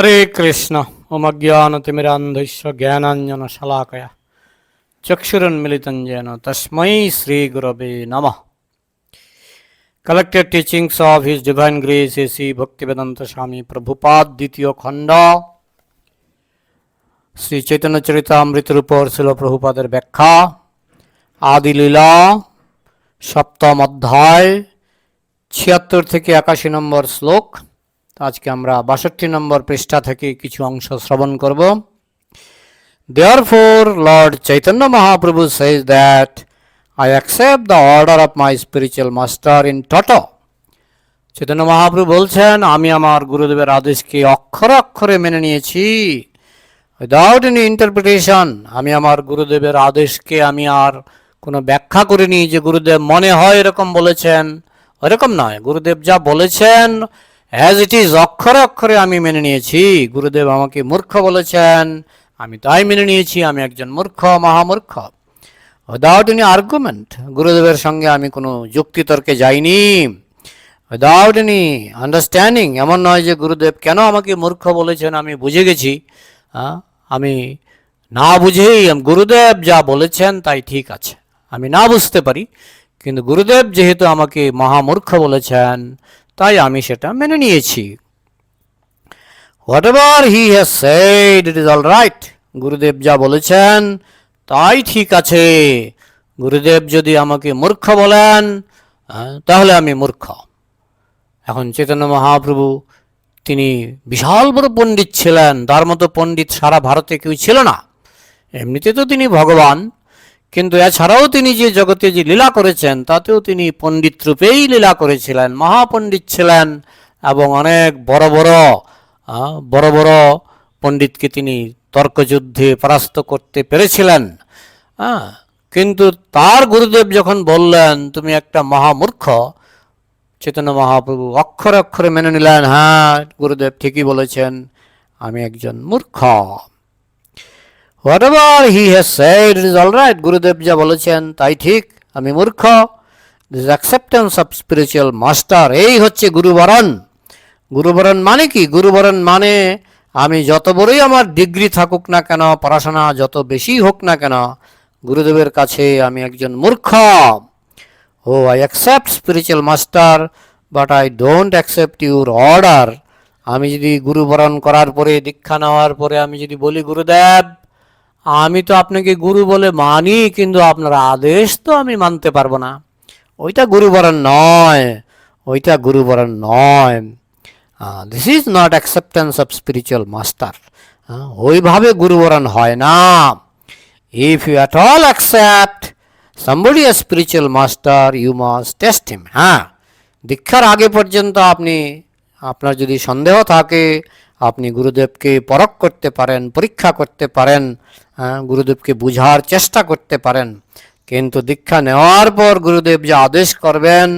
হরে কৃষ্ণ ওমজ্ঞানতিমিরান্ধস্য জ্ঞানাঞ্জন শলাকয়া চক্ষুরন্মিলিतं যেন তস্मै শ্রীগুরবে নমঃ Collected teachings of His Divine Grace A.C. Bhaktivedanta Swami Prabhupada দ্বিতীয় খণ্ড শ্রী চৈতন্য চরিতামৃতের উপর ছিল প্রভুপাদের ব্যাখ্যা আদি লীলা সপ্তম অধ্যায় ছিয়াত্তর থেকে একাশি নম্বর শ্লোক আজকে আমরা বাষট্টি নম্বর পৃষ্ঠা থেকে কিছু অংশ শ্রবণ করব। Therefore lord Chaitanya Mahaprabhu says that I accept the order of my spiritual master in toto. Chaitanya Mahaprabhu বলছেন, আমি আমার গুরুদেবের আদেশকে অক্ষরে অক্ষরে মেনে নিয়েছি। উইদাউট এনি ইন্টারপ্রিটেশন আমি আমার গুরুদেবের আদেশকে আমি আর কোনো ব্যাখ্যা করিনি যে গুরুদেব মনে হয় এরকম বলেছেন। এরকম নয়। গুরুদেব যা বলেছেন অ্যাজ ইট ইজ অক্ষরে অক্ষরে আমি মেনে নিয়েছি। গুরুদেব আমাকে মূর্খ বলেছেন। আমি তাই মেনে নিয়েছি, আমি একজন মূর্খ, মহামূর্খ। উইদাউট এনি আর্গুমেন্ট গুরুদেবের সঙ্গে আমি কোনো যুক্তিতর্কে যাইনি। উইদাউট এনি আন্ডারস্ট্যান্ডিং এমন নয় যে গুরুদেব কেন আমাকে মূর্খ বলেছেন, আমি বুঝে গেছি। আমি না বুঝেই গুরুদেব যা বলেছেন তাই ঠিক আছে। আমি না বুঝতে পারি, কিন্তু গুরুদেব যেহেতু আমাকে মহামূর্খ বলেছেন তাই আমি সেটা মেনে নিয়েছি। Whatever he has said it is all right গুরুদেব যা বলেছেন, তাই ঠিক আছে। গুরুদেব যদি আমাকে মূর্খ বলেন তাহলে আমি মূর্খ। এখন চৈতন্য মহাপ্রভু, তিনি বিশাল বড় পণ্ডিত ছিলেন। তার মতো পণ্ডিত সারা ভারতে কেউ ছিল না। এমনিতে তো তিনি ভগবান। কিন্তু এছাড়াও তিনি যে জগতে যে লীলা করেছেন, তাতেও তিনি পণ্ডিত রূপেই লীলা করেছিলেন, মহাপণ্ডিত ছিলেন এবং অনেক বড় বড় বড় বড় পণ্ডিতকে তিনি তর্কযুদ্ধে পরাস্ত করতে পেরেছিলেন। হ্যাঁ কিন্তু তার গুরুদেব যখন বললেন, তুমি একটা মহামূর্খ চৈতন্য মহাপ্রভু অক্ষরে অক্ষরে মেনে নিলেন হ্যাঁ গুরুদেব ঠিকই বলেছেন, আমি একজন মূর্খ। Whatever he has said it is all right গুরুদেব যা বলেছেন, তাই ঠিক, আমি মূর্খ। This acceptance of spiritual master এই হচ্ছে গুরুবরণ। গুরুবরণ মানে কি? গুরুবরণ মানে আমি যত বড়ই আমার ডিগ্রি থাকুক না কেন, পড়াশোনা যত বেশি হোক না কেন, গুরুদেবের কাছে আমি একজন মূর্খ। ও I accept spiritual master but I don't accept your order আমি যদি গুরুবরণ করার পরে, দীক্ষা নেওয়ার পরে আমি যদি বলি, গুরুদেব আমি তো আপনাকে গুরু বলে মানি, কিন্তু আপনার আদেশ তো আমি মানতে পারব না। ওইটা গুরুবরণ নয়। ওইটা গুরুবরণ নয়। This is not acceptance of spiritual master ওইভাবে গুরুবরণ হয় না। If you at all accept somebody a spiritual master you must test him হ্যাঁ দীক্ষার আগে পর্যন্ত আপনি, আপনার যদি সন্দেহ থাকে, আপনি গুরুদেবকে পরখ করতে পারেন, পরীক্ষা করতে পারেন গুরুদেবকে বুঝার চেষ্টা করতে পারেন। কিন্তু দীক্ষা নেওয়ার পর গুরুদেব যে আদেশ করবেন,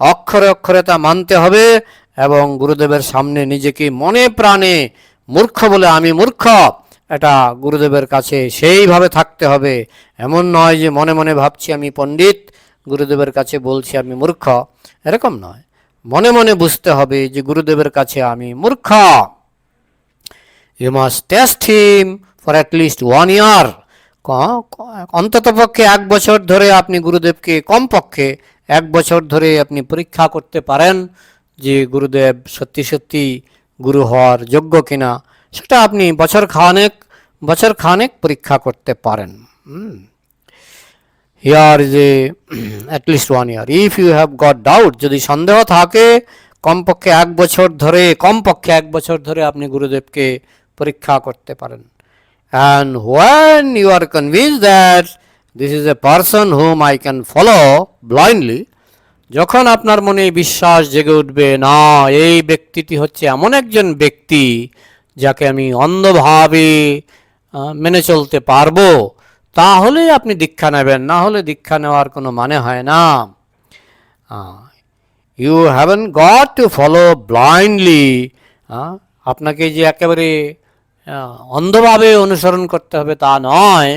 অক্ষরে অক্ষরে তা মানতে হবে এবং গুরুদেবের সামনে নিজেকে মনে প্রাণে মূর্খ বলে আমি মূর্খ, এটা গুরুদেবের কাছে সেইভাবে থাকতে হবে। এমন নয় যে মনে মনে ভাবছি আমি পণ্ডিত, গুরুদেবের কাছে বলছি আমি মূর্খ। এরকম নয়। মনে মনে বুঝতে হবে যে গুরুদেবের কাছে আমি মূর্খ। You must test him for at least one year অন্তত পক্ষে এক বছর ধরে আপনি গুরুদেবকে কমপক্ষে এক বছর ধরে আপনি পরীক্ষা করতে পারেন যে গুরুদেব সত্যি সত্যি গুরু হওয়ার যোগ্য কিনা, সেটা আপনি বছর খানেক বছর খানেক পরীক্ষা করতে পারেন। Here is a at least one year if you have got doubt যদি সন্দেহ থাকে, কমপক্ষে এক বছর ধরে, কমপক্ষে এক বছর ধরে আপনি গুরুদেবকে পরীক্ষা করতে পারেন। And when you are convince that this is a person whom I can follow blindly যখন আপনার মনে বিশ্বাস জেগে উঠবে, না, এই ব্যক্তিটি হচ্ছে এমন একজন ব্যক্তি যাকে আমি অন্ধভাবে মেনে চলতে পারব, তাহলে আপনি দীক্ষা নেবেন। না হলে দীক্ষা নেওয়ার কোনো মানে হয় না। You haven't got to follow blindly আপনাকে যে একেবারে অন্ধভাবে অনুসরণ করতে হবে তা নয়,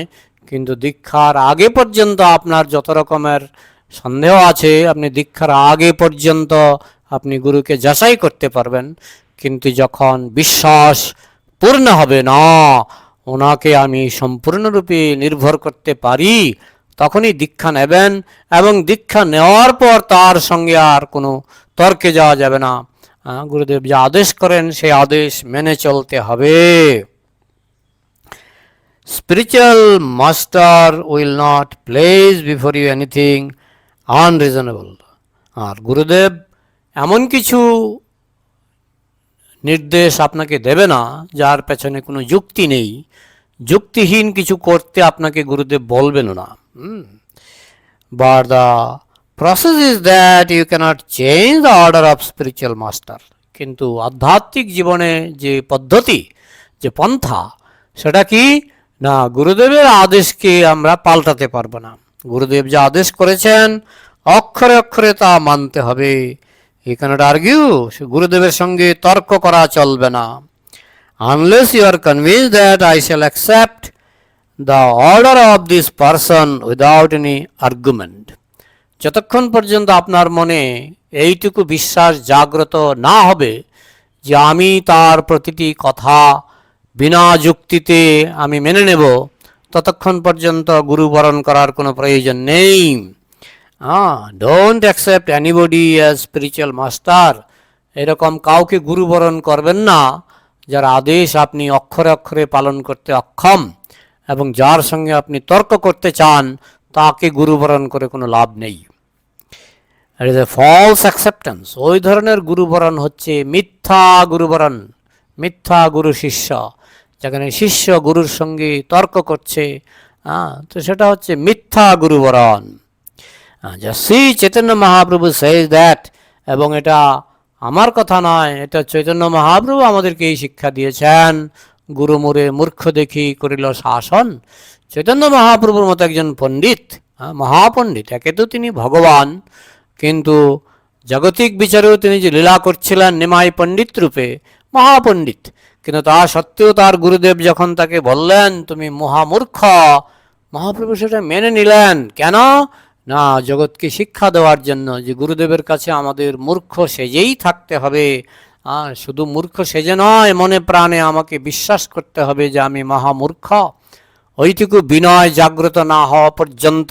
কিন্তু দীক্ষার আগে পর্যন্ত আপনার যত রকমের সন্দেহ আছে, আপনি দীক্ষার আগে পর্যন্ত আপনি গুরুকে যাচাই করতে পারবেন। কিন্তু যখন বিশ্বাস পূর্ণ হবে, না, ওনাকে আমি সম্পূর্ণরূপে নির্ভর করতে পারি তখনই দীক্ষা নেবেন এবং দীক্ষা নেওয়ার পর তার সঙ্গে আর কোনো তর্কে যাওয়া যাবে না। গুরুদেব যে আদেশ করেন, সেই আদেশ মেনে চলতে হবে। Spiritual master will not place before you anything unreasonable আর গুরুদেব এমন কিছু নির্দেশ আপনাকে দেবে না, যার পেছনে কোনো যুক্তি নেই। যুক্তিহীন কিছু করতে আপনাকে গুরুদেব বলবেন না। But the process is that you cannot change the order of spiritual master কিন্তু আধ্যাত্মিক জীবনে যে পদ্ধতি যে পন্থা সেটা কি না গুরুদেবের আদেশকে আমরা পাল্টাতে পারব না গুরুদেব যে আদেশ করেছেন অক্ষরে অক্ষরে তা মানতে হবে ইউ ক্যানট আর্গিউ গুরুদেবের সঙ্গে তর্ক করা চলবে না unless you are convince that I shall accept the order of this person without any argument যতক্ষণ পর্যন্ত আপনার মনে এইটুকু বিশ্বাস জাগ্রত না হবে যে আমি তার প্রতিটি কথা বিনা যুক্তিতে আমি মেনে নেব, ততক্ষণ পর্যন্ত গুরুবরণ করার কোনো প্রয়োজন নেই। হ্যাঁ don't accept anybody as spiritual master এরকম কাউকে গুরুবরণ করবেন না, যার আদেশ আপনি অক্ষরে অক্ষরে পালন করতে অক্ষম এবং যার সঙ্গে আপনি তর্ক করতে চান তাকে গুরুবরণ করে কোনো লাভ নেই। It is a false acceptance ওই ধরনের গুরুবরণ হচ্ছে মিথ্যা গুরুবরণ, মিথ্যা গুরু শিষ্য। যেখানে শিষ্য গুরুর সঙ্গে তর্ক করছে হ্যাঁ তো সেটা হচ্ছে মিথ্যা গুরুবরণ। শ্রী চৈতন্য মহাপ্রভু সেজ দ্যাট এবং এটা আমার কথা নয়, এটা চৈতন্য মহাপ্রভু আমাদেরকে এই শিক্ষা দিয়েছেন। গুরু মোরে মূর্খ দেখি করিল শাসন চৈতন্য মহাপ্রভুর মতো একজন পণ্ডিত হ্যাঁ, মহাপণ্ডিত একে তো তিনি ভগবান কিন্তু জাগতিক বিচারেও তিনি যে লীলা করছিলেন নিমাই পণ্ডিত রূপে মহাপণ্ডিত কিন্তু তা সত্ত্বেও তার গুরুদেব যখন তাকে বললেন তুমি মহামূর্খ মহাপ্রভু সেটা মেনে নিলেন কেন? না জগৎকে শিক্ষা দেওয়ার জন্য যে গুরুদেবের কাছে আমাদের মূর্খ সেজেই থাকতে হবে শুধু মূর্খ সেজে নয় মনে প্রাণে আমাকে বিশ্বাস করতে হবে যে আমি মহামূর্খ। ওইটুকু বিনয় জাগ্রত না হওয়া পর্যন্ত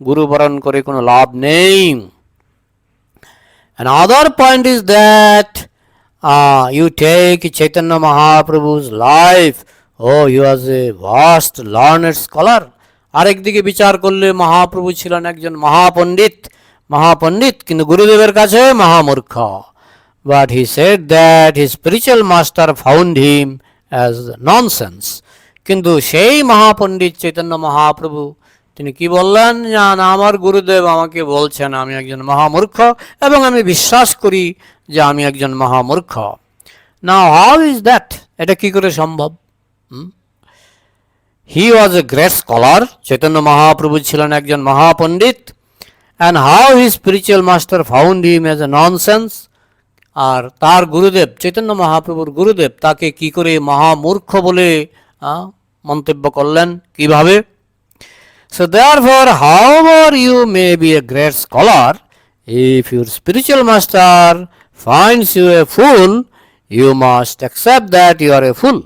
গুরুবরণ করে কোনো লাভ নেই Another point is that uh, you take Chaitanya Mahaprabhu's life. Oh, he was a vast learned scholar. আরেকদিকে বিচার করলে মহাপ্রভু ছিলেন একজন মহাপণ্ডিত মহাপণ্ডিত কিন্তু গুরুদেবের কাছে মহামূর্খ but he said that he spiritual master found him as nonsense কিন্তু সেই মহাপণ্ডিত চৈতন্য মহাপ্রভু, তিনি কি বললেন? না আমার গুরুদেব আমাকে বলছেন আমি একজন মহামূর্খ এবং আমি বিশ্বাস করি যে আমি একজন মহামূর্খ। না হাউ ইজ দ্যাট এটা কি করে সম্ভব? He was a great scholar Chaitanya Mahaprabhu ছিলেন একজন মহাপণ্ডিত। And how he spiritual master found him as a nonsense আর তার গুরুদেব, চৈতন্য মহাপ্রভুর গুরুদেব তাকে কি করে মহামূর্খ বলে মন্তব্য করলেন কীভাবে? So therefore how are you may be a great scholar if your spiritual master finds you a fool you must accept that you are a fool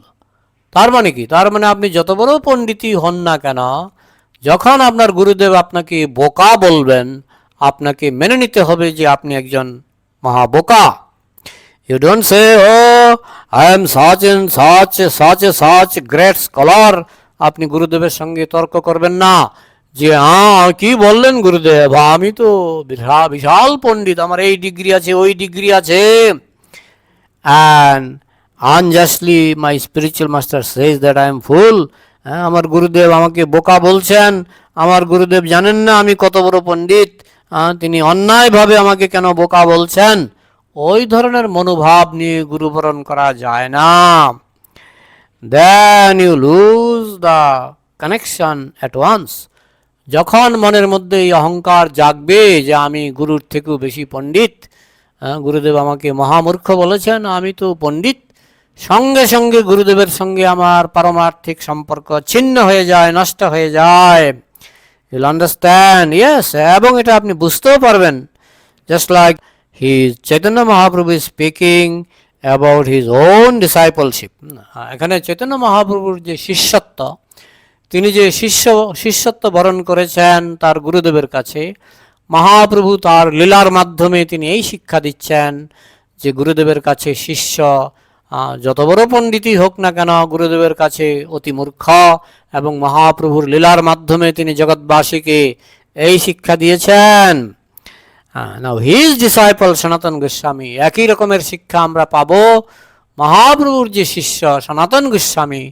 তার মানে কি? তার মানে আপনি যত বড় পণ্ডিতই হন না কেন, যখন আপনার গুরুদেব আপনাকে বোকা বলবেন, আপনাকে মেনে নিতে হবে যে আপনি একজন মহাবোকা। You don't say, oh, I am such and such, such such great scholar. আপনি গুরুদেবের সঙ্গে তর্ক করবেন না। যে হ্যাঁ কি বললেন গুরুদেব? আমি তো বিশাল বিশাল পণ্ডিত। আমার এই ডিগ্রি আছে ওই ডিগ্রি আছে। And unjustly my spiritual master says that I am fool আমার গুরুদেব আমাকে বোকা বলছেন। আমার গুরুদেব জানেন না আমি কত বড় পণ্ডিত। তিনি অন্যায়ভাবে আমাকে কেন বোকা বলছেন? ওই ধরনের মনোভাব নিয়ে গুরুবরণ করা যায় না। Then you lose the connection at once যখন মনের মধ্যে এই অহংকার জাগবে যে আমি গুরুর থেকেও বেশি পণ্ডিত গুরুদেব আমাকে মহামূর্খ বলেছেন, আমি তো পণ্ডিত, সঙ্গে সঙ্গে গুরুদেবের সঙ্গে আমার পারমার্থিক সম্পর্ক ছিন্ন হয়ে যায়, নষ্ট হয়ে যায়। ইউল আন্ডারস্ট্যান্ড ইয়েস এবং এটা আপনি বুঝতেও পারবেন just like he Chaitanya Mahaprabhu speaking about his own discipleship এখানে চৈতন্য মহাপ্রভুর যে শিষ্যত্ব, তিনি যে শিষ্য, শিষ্যত্ব বরণ করেছেন তার গুরুদেবের কাছে, মহাপ্রভু তার লীলার মাধ্যমে তিনি এই শিক্ষা দিচ্ছেন যে গুরুদেবের কাছে শিষ্য যত বড় পণ্ডিতই হোক না কেন, গুরুদেবের কাছে অতি মূর্খ এবং মহাপ্রভুর লীলার মাধ্যমে তিনি জগৎবাসীকে এই শিক্ষা দিয়েছেন। নাও হিজ ডিসাইপল সনাতন গোস্বামী একই রকমের শিক্ষা আমরা পাবো। মহাপ্রভুর যে শিষ্য সনাতন গোস্বামী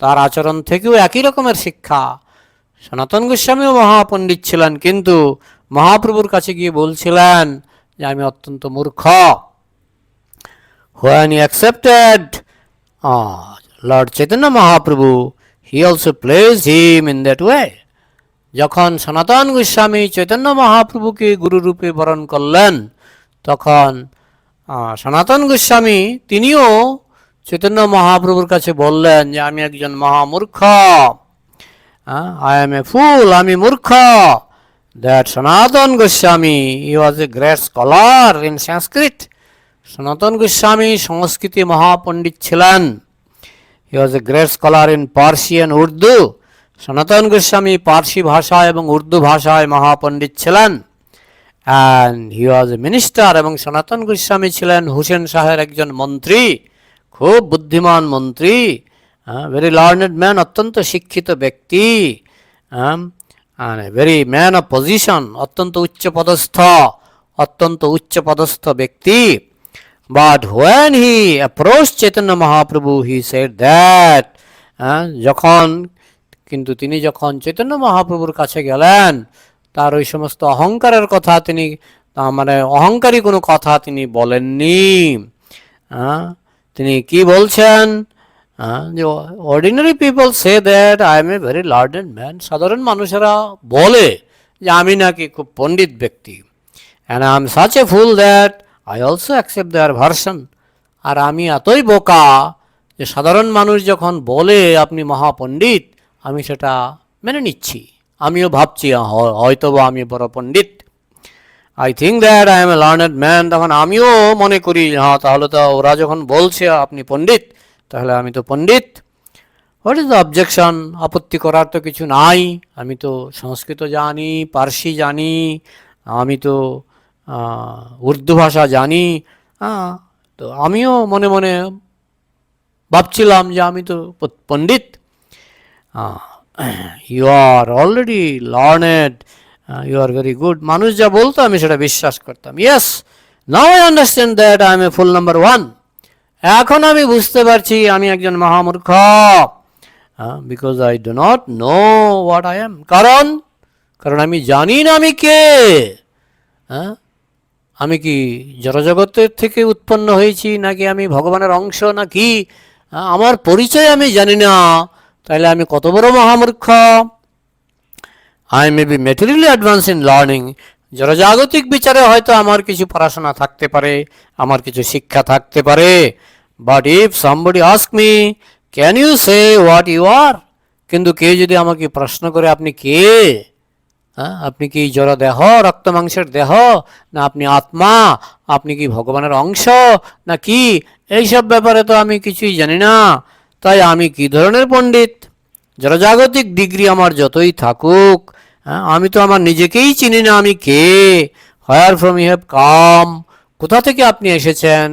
তার আচরণ থেকেও একই রকমের শিক্ষা। সনাতন গোস্বামীও মহাপণ্ডিত ছিলেন কিন্তু মহাপ্রভুর কাছে গিয়ে বলছিলেন যে আমি অত্যন্ত মূর্খ। He accepted uh, Lord Chaitanya Mahaprabhu, he also placed him in that way. যখন সনাতন গোস্বামী চৈতন্য মহাপ্রভুকে গুরুরূপে বরণ করলেন, তখন সনাতন গোস্বামী তিনিও চৈতন্য মহাপ্রভুর কাছে বললেন যে, আমি একজন মহামূর্খ। আই এম এ ফুল আমি মূর্খ। That Sanatan Goswami he was a great scholar in Sanskrit Sanatan Goswami সংস্কৃতি মহাপণ্ডিত ছিলেন। He was a great scholar in Persian Urdu Sanatan Goswami Parsi ভাষা এবং উর্দু ভাষায় মহাপণ্ডিত ছিলেন। And he was a minister এবং সনাতন গোস্বামী ছিলেন। হুসেন শাহের একজন মন্ত্রী, খুব বুদ্ধিমান মন্ত্রী ভেরি লার্নেড ম্যান অত্যন্ত শিক্ষিত ব্যক্তি ভেরি ম্যান অফ পজিশন অত্যন্ত উচ্চ পদস্থ অত্যন্ত উচ্চ পদস্থ ব্যক্তি। But when he approach Chaitanya Mahaprabhu he said that যখন কিন্তু তিনি যখন চৈতন্য মহাপ্রভুর কাছে গেলেন, তার ওই সমস্ত অহংকারের কথা তিনি মানে অহংকারী কোনো কথা তিনি বলেননি। তিনি কি বলছেন? যে ordinary people say that I am a very লার্ডেন man সাধারণ মানুষেরা বলে যে আমি নাকি খুব পণ্ডিত ব্যক্তি। And I am such a fool that I also accept their version আর আমি এতই বোকা যে সাধারণ মানুষ যখন বলে আপনি মহাপণ্ডিত আমি সেটা মেনে নিচ্ছি। আমিও ভাবছি হয়তো বা আমি বড় পণ্ডিত। I think that I am a learned man তখন আমিও মনে করি হ্যাঁ তাহলে তো ওরা যখন বলছে আপনি পণ্ডিত, তাহলে আমি তো পণ্ডিত। হোয়াট ইজ দ্য অবজেকশন আপত্তি করার তো কিছু নাই। আমি তো সংস্কৃত জানি, পার্সি জানি, আমি তো উর্দু ভাষা জানি। হ্যাঁ তো আমিও মনে মনে ভাবছিলাম যে আমি তো পণ্ডিত। You are already learned you are very good মানুষ যা বলতো আমি সেটা বিশ্বাস করতাম। Yes now I understand that I am a fool number one এখন আমি বুঝতে পারছি আমি একজন মহামূর্খ। Because I do not know what I am কারণ কারণ আমি জানি না আমি কে। হ্যাঁ আমি কি জড়জগতের থেকে উৎপন্ন হয়েছি নাকি আমি ভগবানের অংশ নাকি? আহ, আমার পরিচয় আমি জানি না। তাহলে আমি কত বড় মহামূর্খ? I may be materially advance in learning জড়জাগতিক বিচারে হয়তো আমার কিছু পড়াশোনা থাকতে পারে, আমার কিছু শিক্ষা থাকতে পারে। But if somebody ask me can you say what you are কিন্তু কে যদি আমাকে প্রশ্ন করে, আপনি কে? হ্যাঁ আপনি কি জড় দেহ, রক্ত মাংসের দেহ, না আপনি আত্মা, আপনি কি ভগবানের অংশ, না কি? এইসব ব্যাপারে তো আমি কিছুই জানি না। তাই আমি কি ধরনের পণ্ডিত? জড়জাগতিক ডিগ্রি আমার যতই থাকুক হ্যাঁ, আমি তো আমার নিজেকেই চিনি না আমি কে? হোয়ার ফ্রম ইউ কাম কোথা থেকে আপনি এসেছেন?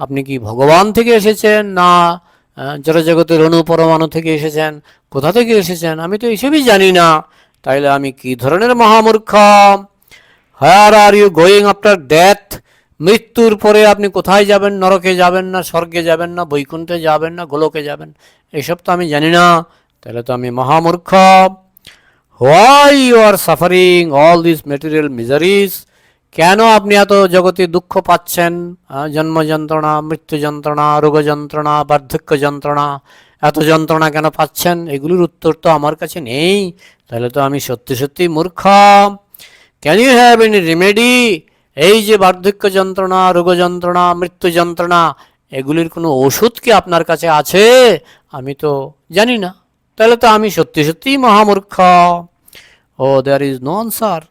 আপনি কি ভগবান থেকে এসেছেন না আহ, জড়জগতের অনুপরমাণু থেকে এসেছেন? কোথা থেকে এসেছেন? আমি তো এসবই জানি না। তাইলে আমি কি ধরনের মহামূর্খ? Where are you going after death মৃত্যুর পরে আপনি কোথায় যাবেন, নরকে যাবেন না, স্বর্গে যাবেন না, বৈকুণ্ঠে যাবেন না, গোলকে যাবেন? এসব তো আমি জানি না। তাহলে তো আমি মহামূর্খ। Why you are suffering all this material miseries কেন আপনি এত জগতে দুঃখ পাচ্ছেন? জন্ম যন্ত্রণা, মৃত্যু যন্ত্রণা, রোগ যন্ত্রণা, বার্ধক্য যন্ত্রণা, এত যন্ত্রণা কেন পাচ্ছেন? এগুলির উত্তর তো আমার কাছে নেই। তাহলে তো আমি সত্যি সত্যি মূর্খ। Can you have any remedy এই যে বার্ধক্য যন্ত্রণা, রোগ যন্ত্রণা, মৃত্যু যন্ত্রণা, এগুলির কোনো ওষুধ কি আপনার কাছে আছে? আমি তো জানি না। তাহলে তো আমি সত্যি সত্যিই মহামূর্খ। Oh there is no answer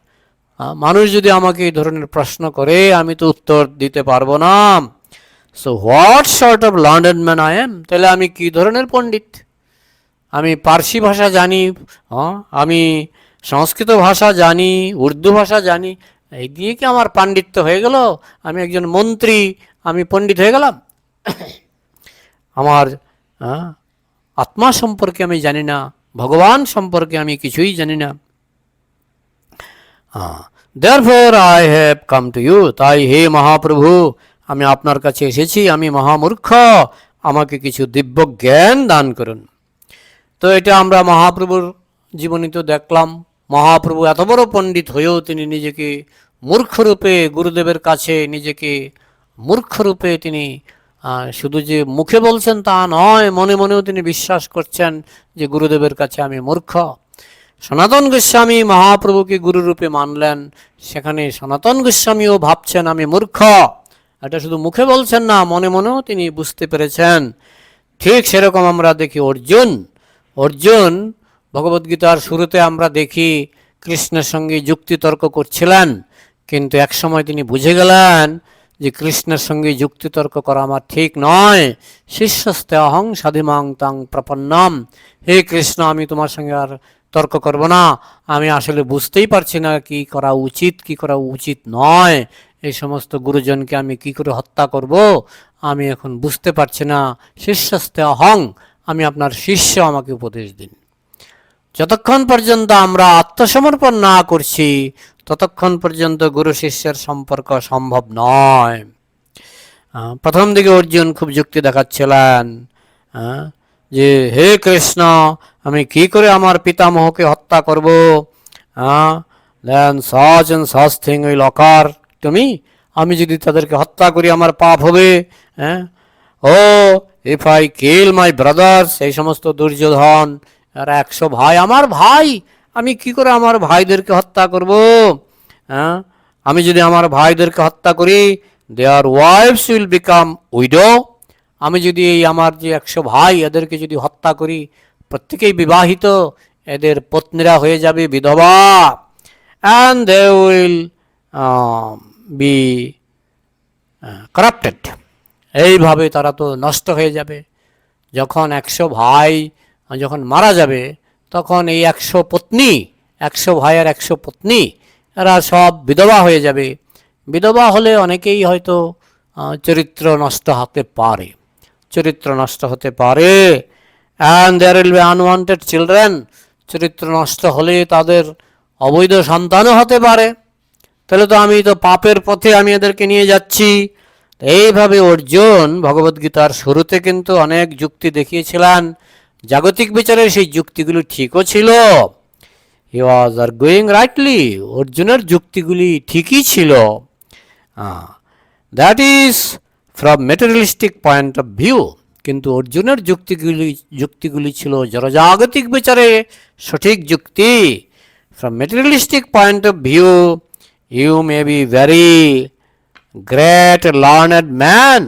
মানুষ যদি আমাকে এই ধরনের প্রশ্ন করে, আমি তো উত্তর দিতে পারব না। So what sort of learned man I am তাহলে আমি কি ধরনের পণ্ডিত? আমি পার্সি ভাষা জানি আমি সংস্কৃত ভাষা জানি, উর্দু ভাষা জানি এই দিয়ে কি আমার পাণ্ডিত্য হয়ে গেল? আমি একজন মন্ত্রী, আমি পণ্ডিত হয়ে গেলাম? আমার আত্মা সম্পর্কে আমি জানি না, ভগবান সম্পর্কে আমি কিছুই জানি না। Therefore I have come to you তাই হে মহাপ্রভু, আমি আপনার কাছে এসেছি, আমি মহামূর্খ, আমাকে কিছু দিব্য জ্ঞান দান করুন। তো এটা আমরা মহাপ্রভুর জীবনীতে দেখলাম। মহাপ্রভু এত বড় পণ্ডিত হয়েও তিনি নিজেকে মূর্খরূপে গুরুদেবের কাছে নিজেকে মূর্খরূপে তিনি শুধু যে মুখে বলছেন তা নয়, মনে মনেও তিনি বিশ্বাস করছেন যে গুরুদেবের কাছে আমি মূর্খ। সনাতন গোস্বামী মহাপ্রভুকে গুরুরূপে মানলেন, সেখানে সনাতন গোস্বামীও ভাবছেন আমি মূর্খ। এটা শুধু মুখে বলছেন না, মনে মনেও তিনি বুঝতে পেরেছেন। ঠিক সেরকম আমরা দেখি অর্জুন। অর্জুন ভগবদ্গীতার শুরুতে আমরা দেখি কৃষ্ণের সঙ্গে যুক্তিতর্ক করছিলেন। কিন্তু একসময় তিনি বুঝে গেলেন যে কৃষ্ণের সঙ্গে যুক্তিতর্ক করা আমার ঠিক নয়। শিষ্যস্তে অহং সাধিমাং তাং প্রপন্নম। হে কৃষ্ণ, আমি তোমার সঙ্গে আর তর্ক করব না। আমি আসলে বুঝতেই পারছি না কি করা উচিত, কি করা উচিত নয়। এই সমস্ত গুরুজনকে আমি কি করে হত্যা করব? আমি এখন বুঝতে পারছি না। শিষ্যস্তে অহং, আমি আপনার শিষ্য, আমাকে উপদেশ দিন। যতক্ষণ পর্যন্ত আমরা আত্মসমর্পণ না করছি, ততক্ষণ পর্যন্ত গুরু শিষ্যের সম্পর্ক সম্ভব নয়। প্রথম দিকে অর্জুন খুব যুক্তি দেখাচ্ছিলেন যে, হে কৃষ্ণ, আমি কি করে আমার পিতামহকে হত্যা করব? Then such and such thing will occur তুমি? আমি যদি তাদেরকে হত্যা করি, আমার পাপ হবে। হ্যাঁ ও if I kill my brothers এই সমস্ত দুর্যোধন আর একশো ভাই, আমার ভাই! আমি কি করে আমার ভাইদেরকে হত্যা করব? হ্যাঁ? আমি যদি আমার ভাইদেরকে হত্যা করি their wives will become widow আমি যদি এই আমার যে একশো ভাই, এদেরকে যদি হত্যা করি, প্রত্যেকেই বিবাহিত, এদের পত্নীরা হয়ে যাবে বিধবা। And they will be corrupted এইভাবে তারা তো নষ্ট হয়ে যাবে। যখন একশো ভাই যখন মারা যাবে, তখন এই একশো পত্নী, একশো ভাইয়ের একশো পত্নী, এরা সব বিধবা হয়ে যাবে। বিধবা হলে অনেকেই হয়তো চরিত্র নষ্ট হতে পারে। চরিত্র নষ্ট হতে পারে। And there will be unwanted children চরিত্র নষ্ট হলে তাদের অবৈধ সন্তানও হতে পারে। তাহলে তো আমি তো পাপের পথে আমি এদেরকে নিয়ে যাচ্ছি। এইভাবে অর্জুন ভগবদ্গীতার শুরুতে কিন্তু অনেক যুক্তি দেখিয়েছিলেন। জাগতিক বিচারে সেই যুক্তিগুলি ঠিকও ছিল। হি ওয়াজ আর গোয়িং রাইটলি অর্জুনের যুক্তিগুলি ঠিকই ছিল। That is from materialistic point of view কিন্তু অর্জুনের যুক্তিগুলি যুক্তিগুলি ছিল জনজাগতিক বিচারে সঠিক যুক্তি। From materialistic point of view you may be very great learned man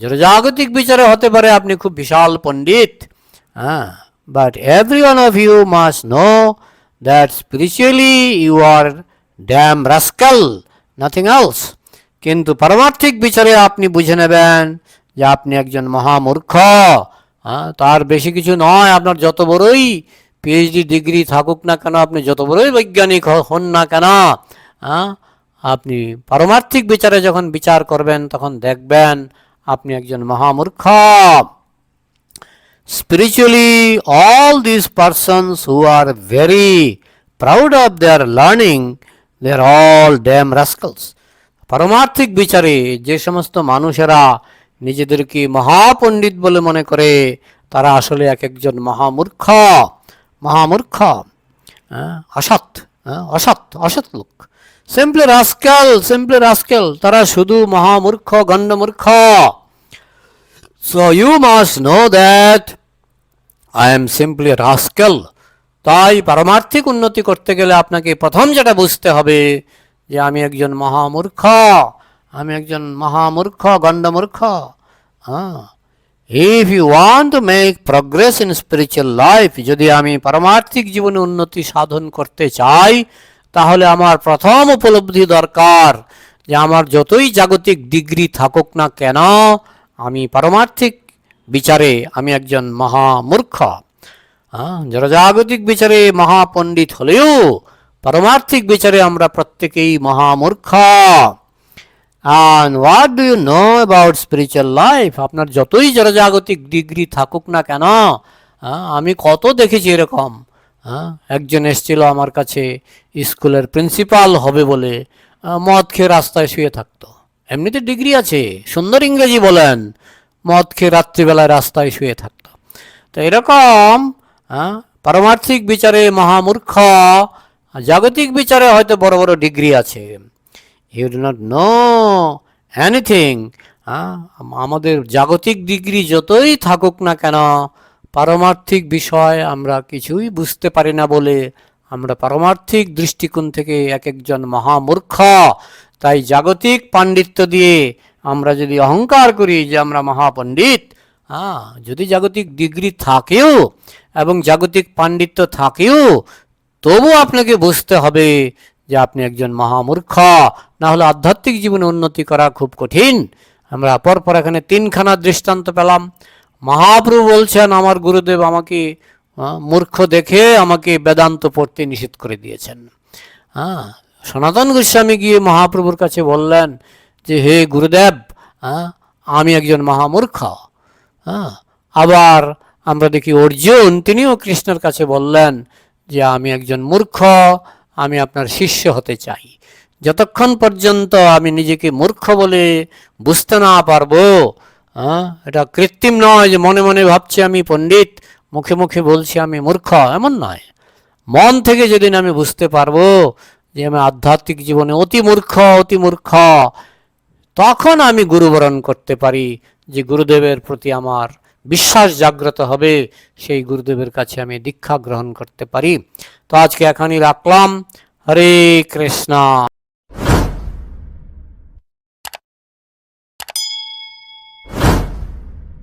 জনজাগতিক বিচারে হতে পারে আপনি খুব বিশাল পণ্ডিত। হ্যাঁ but every one of you must know that spiritually you are damn rascal nothing else কিন্তু পারমার্থিক বিচারে আপনি বুঝে নেবেন যে আপনি একজন মহামূর্খ তার বেশি কিছু নয় আপনার যত বড়ই পিএইচডি ডিগ্রি থাকুক না কেন আপনি যত বড়ই বৈজ্ঞানিক হন না কেন আপনি পারমার্থিক বিচারে যখন বিচার করবেন তখন দেখবেন আপনি একজন মহামূর্খ spiritually, all these persons who are very proud of their learning they are all damn rascals. পারমার্থিক বিচারে যে সমস্ত মানুষেরা নিজেদেরকে মহাপণ্ডিত বলে মনে করে তারা আসলে এক একজন মহামূর্খ মহামূর্খ অসৎ অসৎ অসৎ লোক সিম্পলি রাস্কেল সিম্পলি রাস্কেল তারা শুধু মহামূর্খ গণ্ডমূর্খ So you must know that I am simply a rascal. তাই পারমার্থিক উন্নতি করতে গেলে আপনাকে প্রথম যেটা বুঝতে হবে যে আমি একজন মহামূর্খ, আমি একজন মহামূর্খ, গণ্ডমূর্খ হ্যাঁ if you want to make progress in spiritual life যদি আমি পারমার্থিক জীবনে উন্নতি সাধন করতে চাই, তাহলে আমার প্রথম উপলব্ধি দরকার যে আমার যতই জাগতিক ডিগ্রি থাকুক না কেন আমি পারমার্থিক বিচারে আমি একজন মহামূর্খ। হ্যাঁ, যারা জাগতিক বিচারে মহাপণ্ডিত হলেও পারমার্থিক বিচারে আমরা প্রত্যেকেই মহামূর্খ। And what do you know about spiritual life? আপনার যতই যারা জাগতিক ডিগ্রি থাকুক না কেন আমি কত দেখেছি এরকম একজন এসেছিল আমার কাছে স্কুলের প্রিন্সিপাল হবে বলে মদ খেয়ে রাস্তায় শুয়ে থাকতো। এমনিতে ডিগ্রি আছে, সুন্দর ইংরেজি বলেন। মদ খেয়ে রাত্রিবেলায় রাস্তায় শুয়ে থাকতো। তো এরকম পারমার্থিক বিচারে মহামূর্খ, জাগতিক বিচারে হয়তো বড় বড় ডিগ্রি আছে। You do not know anything আমাদের জাগতিক ডিগ্রি যতই থাকুক না কেন, পারমার্থিক বিষয় আমরা কিছুই বুঝতে পারি না বলে আমরা পারমার্থিক দৃষ্টিকোণ থেকে এক একজন মহামূর্খ তাই জাগতিক পাণ্ডিত্য দিয়ে আমরা যদি অহংকার করি যে আমরা মহাপণ্ডিত হ্যাঁ যদি জাগতিক ডিগ্রি থাকেও এবং জাগতিক পাণ্ডিত্য থাকেও, তবু আপনাকে বুঝতে হবে যে আপনি একজন মহামূর্খ। না হলে আধ্যাত্মিক জীবনে উন্নতি করা খুব কঠিন। আমরা পরপর এখানে তিনখানা দৃষ্টান্ত পেলাম। মহাপ্রভু বলছেন, আমার গুরুদেব আমাকে মূর্খ দেখে আমাকে বেদান্ত পড়তে নিষেধ করে দিয়েছেন। হ্যাঁ সনাতন গোস্বামী গিয়ে মহাপ্রভুর কাছে বললেন যে, হে গুরুদেব হ্যাঁ আমি একজন মহামূর্খ। হ্যাঁ আবার আমরা দেখি অর্জুন, তিনিও কৃষ্ণের কাছে বললেন যে, আমি একজন মূর্খ, আমি আপনার শিষ্য হতে চাই। যতক্ষণ পর্যন্ত আমি নিজেকে মূর্খ বলে বুঝতে না পারব হ্যাঁ এটা কৃত্রিম নয় যে, মনে মনে ভাবছি আমি পণ্ডিত, মুখে মুখে বলছি আমি মূর্খ, এমন নয়। মন থেকে যেদিন আমি বুঝতে পারব যে আমি আধ্যাত্মিক জীবনে অতি মূর্খ অতি মূর্খ, তখন আমি গুরুবরণ করতে পারি যে গুরুদেবের প্রতি আমার বিশ্বাস জাগ্রত হবে, সেই গুরুদেবের কাছে আমি দীক্ষা গ্রহণ করতে পারি। তো আজকে এখনই রাখলাম। হরে কৃষ্ণা।